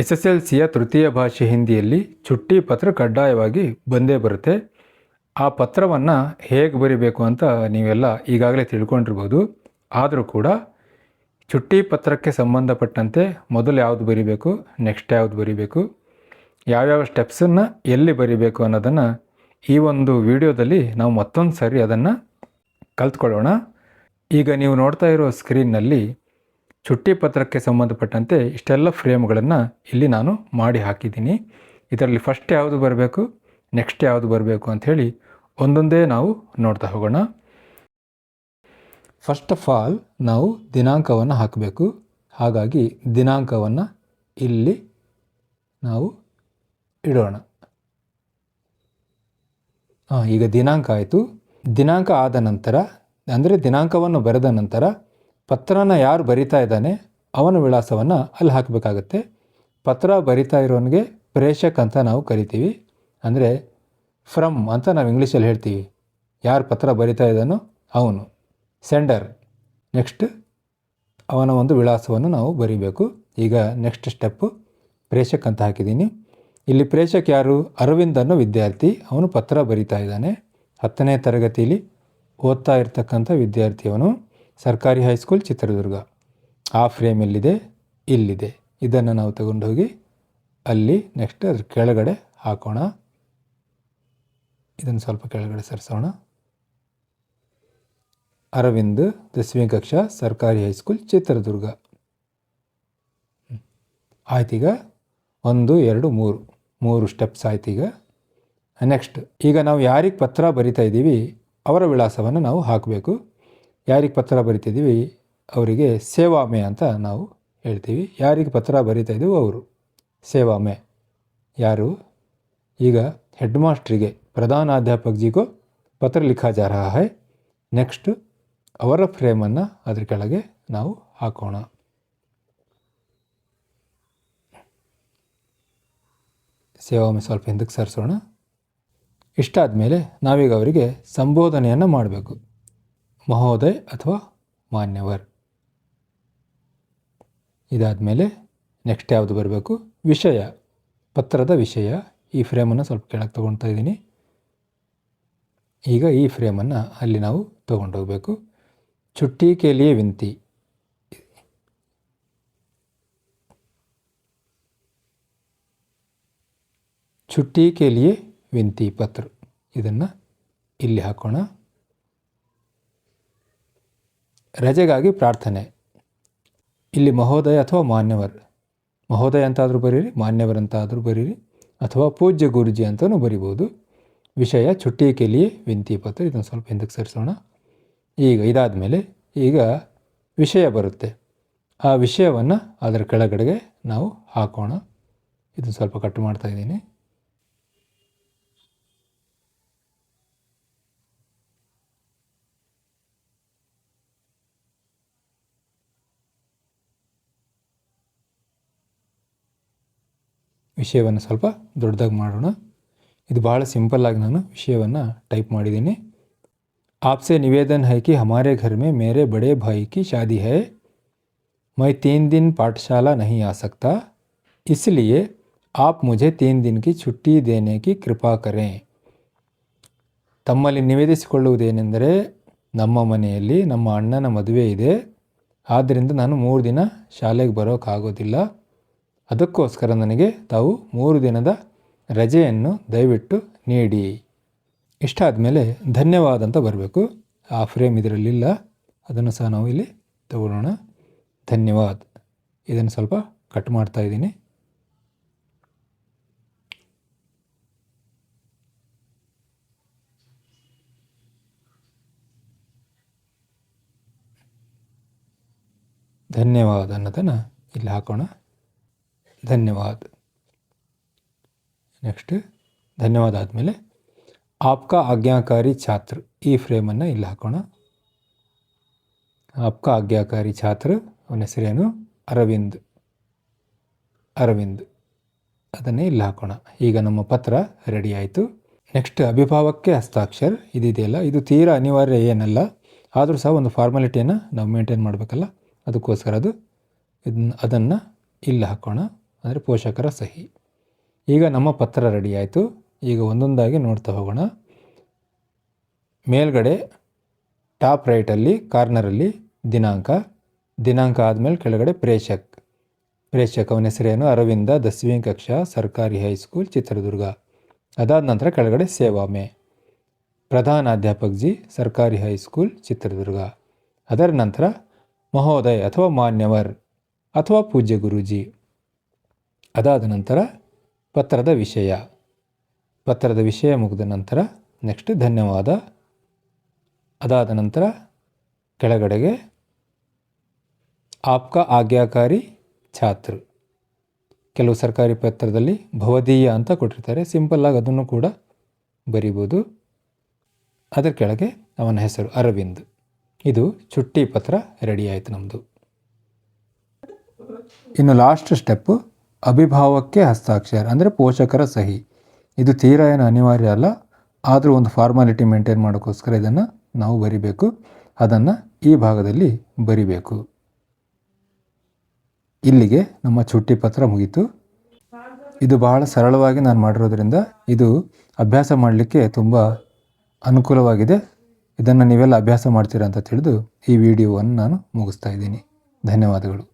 S S L ಸಿಯ ತೃತೀಯ ಭಾಷೆ ಹಿಂದಿಯಲ್ಲಿ ಚುಟ್ಟಿ ಪತ್ರ ಕಡ್ಡಾಯವಾಗಿ ಬಂದೇ ಬರುತ್ತೆ. ಆ ಪತ್ರವನ್ನು ಹೇಗೆ ಬರಿಬೇಕು ಅಂತ ನೀವೆಲ್ಲ ಈಗಾಗಲೇ ತಿಳ್ಕೊಂಡಿರ್ಬೋದು. ಆದರೂ ಕೂಡ ಚುಟ್ಟಿ ಪತ್ರಕ್ಕೆ ಸಂಬಂಧಪಟ್ಟಂತೆ ಮೊದಲು ಯಾವುದು ಬರಿಬೇಕು, ನೆಕ್ಸ್ಟ್ ಯಾವುದು ಬರಿಬೇಕು, ಯಾವ್ಯಾವ ಸ್ಟೆಪ್ಸನ್ನು ಎಲ್ಲಿ ಬರಿಬೇಕು ಅನ್ನೋದನ್ನು ಈ ಒಂದು ವಿಡಿಯೋದಲ್ಲಿ ನಾವು ಮತ್ತೊಂದು ಸಾರಿ ಅದನ್ನು ಕಲ್ತ್ಕೊಳ್ಳೋಣ. ಈಗ ನೀವು ನೋಡ್ತಾ ಇರೋ ಸ್ಕ್ರೀನ್ನಲ್ಲಿ ಚುಟ್ಟಿ ಪತ್ರಕ್ಕೆ ಸಂಬಂಧಪಟ್ಟಂತೆ ಇಷ್ಟೆಲ್ಲ ಫ್ರೇಮ್ಗಳನ್ನು ಇಲ್ಲಿ ನಾನು ಮಾಡಿ ಹಾಕಿದ್ದೀನಿ. ಇದರಲ್ಲಿ ಫಸ್ಟ್ ಯಾವುದು ಬರಬೇಕು ನೆಕ್ಸ್ಟ್ ಯಾವುದು ಬರಬೇಕು ಅಂಥೇಳಿ ಒಂದೊಂದೇ ನಾವು ನೋಡ್ತಾ ಹೋಗೋಣ. ಫಸ್ಟ್ ಆಫ್ ಆಲ್ ನಾವು ದಿನಾಂಕವನ್ನು ಹಾಕಬೇಕು. ಹಾಗಾಗಿ ದಿನಾಂಕವನ್ನು ಇಲ್ಲಿ ನಾವು ಇಡೋಣ. ಹಾಂ ಈಗ ದಿನಾಂಕ ಆಯಿತು. ದಿನಾಂಕ ಆದ ನಂತರ, ಅಂದರೆ ದಿನಾಂಕವನ್ನು ಬರೆದ ನಂತರ ಪತ್ರನ ಯಾರು ಬರಿತಾ ಇದ್ದಾನೆ, ಅವನ ವಿಳಾಸವನ್ನು ಅಲ್ಲಿ ಹಾಕಬೇಕಾಗತ್ತೆ. ಪತ್ರ ಬರಿತಾ ಇರೋನಿಗೆ ಪ್ರೇಷಕ್ ಅಂತ ನಾವು ಕರಿತೀವಿ. ಅಂದರೆ, ಫ್ರಮ್ ಅಂತ ನಾವು ಇಂಗ್ಲೀಷಲ್ಲಿ ಹೇಳ್ತೀವಿ. ಯಾರು ಪತ್ರ ಬರಿತಾ ಇದ್ದಾನೋ ಅವನು. ಸೆಂಡರ್. ನೆಕ್ಸ್ಟ್, ಅವನ ಒಂದು ವಿಳಾಸವನ್ನು ನಾವು ಬರಿಬೇಕು. ಈಗ ನೆಕ್ಸ್ಟ್ ಸ್ಟೆಪ್ಪು ಪ್ರೇಷಕ್ ಅಂತ ಹಾಕಿದ್ದೀನಿ. ಇಲ್ಲಿ ಪ್ರೇಷಕ್ ಯಾರು? ಅರವಿಂದ್ ಅನ್ನೋ ವಿದ್ಯಾರ್ಥಿ. ಅವನು ಪತ್ರ ಬರಿತಾ ಇದ್ದಾನೆ. ಹತ್ತನೇ ತರಗತಿಯಲ್ಲಿ ಓದ್ತಾ ಇರ್ತಕ್ಕಂಥ ವಿದ್ಯಾರ್ಥಿ ಅವನು ಸರ್ಕಾರಿ ಹೈಸ್ಕೂಲ್ ಚಿತ್ರದುರ್ಗ. ಆ ಫ್ರೇಮ್ ಎಲ್ಲಿದೆ? ಇಲ್ಲಿದೆ. ಇದನ್ನು ನಾವು ತಗೊಂಡೋಗಿ ಅಲ್ಲಿ ನೆಕ್ಸ್ಟ್ ಅದ್ರ ಕೆಳಗಡೆ ಹಾಕೋಣ. ಇದನ್ನು ಸ್ವಲ್ಪ ಕೆಳಗಡೆ ಸರಿಸೋಣ. ಅರವಿಂದ್ ದಸವಿ ಕಕ್ಷಾ ಸರ್ಕಾರಿ ಹೈಸ್ಕೂಲ್ ಚಿತ್ರದುರ್ಗ. ಆಯ್ತೀಗ ಒಂದು, ಎರಡು, ಮೂರು. ಮೂರು ಸ್ಟೆಪ್ಸ್ ಆಯ್ತೀಗ ನೆಕ್ಸ್ಟ್ ಈಗ ನಾವು ಯಾರಿಗೆ ಪತ್ರ ಬರಿತಾ ಇದ್ದೀವಿ, ಅವರ ವಿಳಾಸವನ್ನು ನಾವು ಹಾಕಬೇಕು. ಯಾರಿಗೆ ಪತ್ರ ಬರಿತಿದ್ದೀವಿ? ಅವರಿಗೆ ಸೇವಾಮೆ ಅಂತ ನಾವು ಹೇಳ್ತೀವಿ. ಯಾರಿಗೆ ಪತ್ರ ಬರಿತಾ ಇದ್ದೀವೋ ಅವರು. ಸೇವಾಮೆ ಯಾರು? ಈಗ ಹೆಡ್ ಮಾಸ್ಟ್ರಿಗೆ ಪ್ರಧಾನಾಧ್ಯಾಪಕಜಿಗೂ ಪತ್ರ ಲಿಖಾಚಾರ ಹೈ. ನೆಕ್ಸ್ಟ್ ಅವರ ಫ್ರೇಮನ್ನು ಅದ್ರ ಕೆಳಗೆ ನಾವು ಹಾಕೋಣ. ಸೇವಾಮೆ ಸ್ವಲ್ಪ ಹಿಂದಕ್ಕೆ ಸರಿಸೋಣ. ಇಷ್ಟಾದ ಮೇಲೆ ನಾವೀಗ ಅವರಿಗೆ ಸಂಬೋಧನೆಯನ್ನು ಮಾಡಬೇಕು. ಮಹೋದಯ್ ಅಥವಾ ಮಾನ್ಯವರ್. ಇದಾದ ಮೇಲೆ ನೆಕ್ಸ್ಟ್ ಯಾವುದು ಬರಬೇಕು? ವಿಷಯ. ಪತ್ರದ ವಿಷಯ. ಈ ಫ್ರೇಮನ್ನು ಸ್ವಲ್ಪ ಕೆಳಗೆ ತೊಗೊಳ್ತಾ ಇದ್ದೀನಿ. ಈಗ ಈ ಫ್ರೇಮನ್ನು ಅಲ್ಲಿ ನಾವು ತೊಗೊಂಡೋಗಬೇಕು ಚುಟ್ಟಿ, ಕೇಲಿಯೇ ವಿಂತಿ ಚುಟ್ಟಿ, ಕೇಲಿಯೇ ವಿಂತಿ ಪತ್ರ. ಇದನ್ನು ಇಲ್ಲಿ ಹಾಕೋಣ. ರಜೆಗಾಗಿ ಪ್ರಾರ್ಥನೆ. ಇಲ್ಲಿ ಮಹೋದಯ ಅಥವಾ ಮಾನ್ಯವರ್? ಮಹೋದಯ ಅಂತಾದರೂ ಬರೀರಿ, ಮಾನ್ಯವರ್ ಅಂತಾದರೂ ಬರೀರಿ, ಅಥವಾ ಪೂಜ್ಯ ಗುರುಜಿ ಅಂತಲೂ ಬರಿಬೋದು. ವಿಷಯ ಚುಟ್ಟಿ ಕೆಲಿಯೇ ವಿಂತಿ ಪತ್ರ, ಇದನ್ನು ಸ್ವಲ್ಪ ಹಿಂದಕ್ಕೆ ಸರಿಸೋಣ. ಈಗ ಇದಾದ ಮೇಲೆ ಈಗ ವಿಷಯ ಬರುತ್ತೆ. ಆ ವಿಷಯವನ್ನು ಅದರ ಕೆಳಗಡೆಗೆ ನಾವು ಹಾಕೋಣ. ಇದು ಸ್ವಲ್ಪ ಕಟ್ ಮಾಡ್ತಾ ವಿಷಯವನ್ನು ಸ್ವಲ್ಪ ದೊಡ್ಡದಾಗಿ ಮಾಡೋಣ ಇದು ಭಾಳ ಸಿಂಪಲ್ಲಾಗಿ ನಾನು ವಿಷಯವನ್ನು ಟೈಪ್ ಮಾಡಿದ್ದೀನಿ आपसे निवेदन है कि हमारे घर में मेरे बड़े भाई की शादी है मैं तीन दिन पाठशाला नहीं आ सकता इसलिए आप मुझे तीन दिन की छुट्टी देने की कृपा करें ತಮ್ಮಲ್ಲಿ ನಿವೇದಿಸಿಕೊಳ್ಳುವುದೇನೆಂದರೆ ನಮ್ಮ ಮನೆಯಲ್ಲಿ ನಮ್ಮ ಅಣ್ಣನ ಮದುವೆ ಇದೆ ಆದ್ದರಿಂದ ನಾನು ಮೂರು ದಿನ ಶಾಲೆಗೆ ಬರೋಕ್ಕಾಗೋದಿಲ್ಲ ಅದಕ್ಕೋಸ್ಕರ ನನಗೆ ತಾವು ಮೂರು ದಿನದ ರಜೆಯನ್ನು ದಯವಿಟ್ಟು ನೀಡಿ. ಇಷ್ಟಾದ ಮೇಲೆ ಧನ್ಯವಾದ ಅಂತ ಬರಬೇಕು. ಆ ಫ್ರೇಮ್ ಇದರಲ್ಲಿಲ್ಲ. ಅದನ್ನು ಸಹ ನಾವು ಇಲ್ಲಿ ತಗೊಳ್ಳೋಣ. ಧನ್ಯವಾದ. ಇದನ್ನು ಸ್ವಲ್ಪ ಕಟ್ ಮಾಡ್ತಾ ಇದ್ದೀನಿ. ಧನ್ಯವಾದ ಅನ್ನೋದನ್ನು ಇಲ್ಲಿ ಹಾಕೋಣ. ಧನ್ಯವಾದ. ನೆಕ್ಸ್ಟ್ ಧನ್ಯವಾದ ಆದಮೇಲೆ, ಆಪ್ಕಾ ಆಜ್ಞಾಕಾರಿ ಛಾತ್ರ, ಈ ಫ್ರೇಮನ್ನು ಇಲ್ಲಿ ಹಾಕೋಣ. ಆಪ್ಕಾ ಆಜ್ಞಾಕಾರಿ ಛಾತ್ರ, ಅವನ ಹೆಸರೇನು ಅರವಿಂದ್. ಅರವಿಂದ್. ಅದನ್ನೇ ಇಲ್ಲಿ ಹಾಕೋಣ. ಈಗ ನಮ್ಮ ಪತ್ರ ರೆಡಿ ಆಯಿತು. ನೆಕ್ಸ್ಟ್ ಅಭಿಭಾವಕ್ಕೆ ಹಸ್ತಾಕ್ಷರ. ಇದಿದೆಯಲ್ಲ, ಇದು ತೀರಾ ಅನಿವಾರ್ಯ ಏನಲ್ಲ, ಆದರೂ ಸಹ ಒಂದು ಫಾರ್ಮಾಲಿಟಿಯನ್ನು ನಾವು ಮೇಂಟೈನ್ ಮಾಡಬೇಕಲ್ಲ, ಅದಕ್ಕೋಸ್ಕರ ಅದು ಇದನ್ನ, ಅದನ್ನು ಇಲ್ಲಿ ಹಾಕೋಣ. ಅಂದರೆ ಪೋಷಕರ ಸಹಿ. ಈಗ ನಮ್ಮ ಪತ್ರ ರೆಡಿ ಆಯಿತು. ಈಗ ಒಂದೊಂದಾಗಿ ನೋಡ್ತಾ ಹೋಗೋಣ. ಮೇಲ್ಗಡೆ ಟಾಪ್ ರೈಟಲ್ಲಿ ಕಾರ್ನರಲ್ಲಿ ದಿನಾಂಕ. ದಿನಾಂಕ ಆದಮೇಲೆ ಕೆಳಗಡೆ ಪ್ರೇಷಕ್ ಪ್ರೇಷಕ್ ಅವನ ಹೆಸರೇನು? ಅರವಿಂದ ದಸವಿ ಕಕ್ಷಾ ಸರ್ಕಾರಿ ಹೈಸ್ಕೂಲ್, ಚಿತ್ರದುರ್ಗ. ಅದಾದ ನಂತರ ಕೆಳಗಡೆ ಸೇವಾಮೆ. ಪ್ರಧಾನ ಅಧ್ಯಾಪಕ್ ಜಿ, ಸರ್ಕಾರಿ ಹೈಸ್ಕೂಲ್, ಚಿತ್ರದುರ್ಗ. ಅದರ ನಂತರ ಮಹೋದಯ್ ಅಥವಾ ಮಾನ್ಯವರ್ ಅಥವಾ ಪೂಜ್ಯ ಗುರೂಜಿ. ಅದಾದ ನಂತರ ಪತ್ರದ ವಿಷಯ. ಪತ್ರದ ವಿಷಯ ಮುಗಿದ ನಂತರ ನೆಕ್ಸ್ಟ್ ಧನ್ಯವಾದ. ಅದಾದ ನಂತರ ಕೆಳಗಡೆಗೆ ಆಪ್ಕ ಆಜ್ಞಾಕಾರಿ ಛಾತ್ರ. ಕೆಲವು ಸರ್ಕಾರಿ ಪತ್ರದಲ್ಲಿ ಭವದೀಯ ಅಂತ ಕೊಟ್ಟಿರ್ತಾರೆ. ಸಿಂಪಲ್ಲಾಗಿ ಅದನ್ನು ಕೂಡ ಬರಿಬೋದು. ಅದರ ಕೆಳಗೆ ಅವನ ಹೆಸರು ಅರವಿಂದ್. ಇದು ಚುಟ್ಟಿ ಪತ್ರ ರೆಡಿ ಆಯಿತು ನಮ್ಮದು ಇನ್ನು ಲಾಸ್ಟ್ ಸ್ಟೆಪ್ಪು ಅಭಿಭಾವಕ್ಕೆ ಹಸ್ತಾಕ್ಷರ, ಅಂದರೆ ಪೋಷಕರ ಸಹಿ. ಇದು ತೀರಾ ಏನು ಅನಿವಾರ್ಯ ಅಲ್ಲ, ಆದರೂ ಒಂದು ಫಾರ್ಮಾಲಿಟಿ ಮೇಂಟೈನ್ ಮಾಡೋಕ್ಕೋಸ್ಕರ ಇದನ್ನು ನಾವು ಬರಿಬೇಕು. ಅದನ್ನು ಈ ಭಾಗದಲ್ಲಿ ಬರಿಬೇಕು. ಇಲ್ಲಿಗೆ ನಮ್ಮ ಚುಟ್ಟಿ ಪತ್ರ ಮುಗೀತು. ಇದು ಬಹಳ ಸರಳವಾಗಿ ನಾನು ಮಾಡಿರೋದ್ರಿಂದ ಇದು ಅಭ್ಯಾಸ ಮಾಡಲಿಕ್ಕೆ ತುಂಬ ಅನುಕೂಲವಾಗಿದೆ. ಇದನ್ನು ನೀವೆಲ್ಲ ಅಭ್ಯಾಸ ಮಾಡ್ತೀರಾ ಅಂತ ತಿಳಿದು ಈ ವಿಡಿಯೋವನ್ನು ನಾನು ಮುಗಿಸ್ತಾ ಇದ್ದೀನಿ. ಧನ್ಯವಾದಗಳು.